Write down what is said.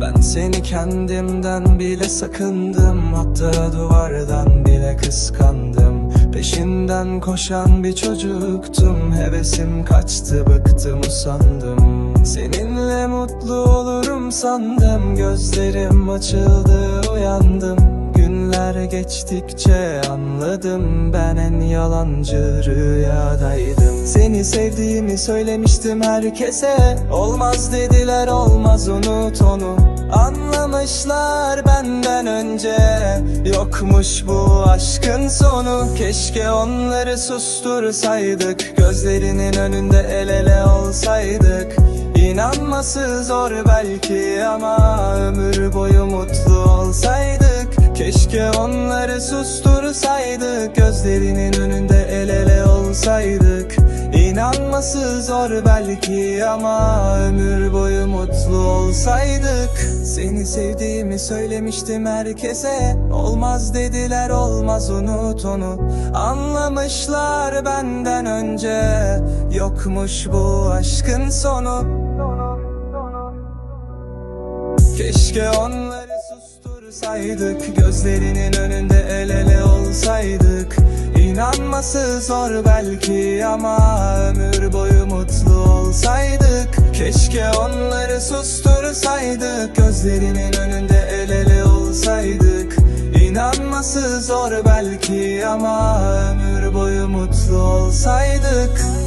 Ben seni kendimden bile sakındım Hatta duvardan bile kıskandım. Peşinden koşan bir çocuktum Hevesim kaçtı bıktım usandım. Seninle mutlu olurum sandım Gözlerim açıldı uyandım Günler geçtikçe anladım Ben en yalancı rüyadaydım. Seni sevdiğimi söylemiştim herkese. Olmaz dediler olmaz unut onu. Anlamışlar benden önce. Yokmuş bu aşkın sonu. Keşke onları sustursaydık. Gözlerinin önünde el ele olsaydık. İnanması zor belki ama ömür Onları sustursaydık Gözlerinin önünde el ele olsaydık. İnanması zor belki ama ömür boyu mutlu olsaydık. Seni sevdiğimi söylemiştim herkese. Olmaz dediler olmaz unut onu. Anlamışlar benden önce. Yokmuş bu aşkın sonu. Keşke onları sustursaydık Gözlerinin önünde el ele olsaydık. İnanması zor belki ama ömür boyu mutlu olsaydık. Keşke onları sustursaydık Gözlerinin önünde el ele olsaydık. İnanması zor belki ama ömür boyu mutlu olsaydık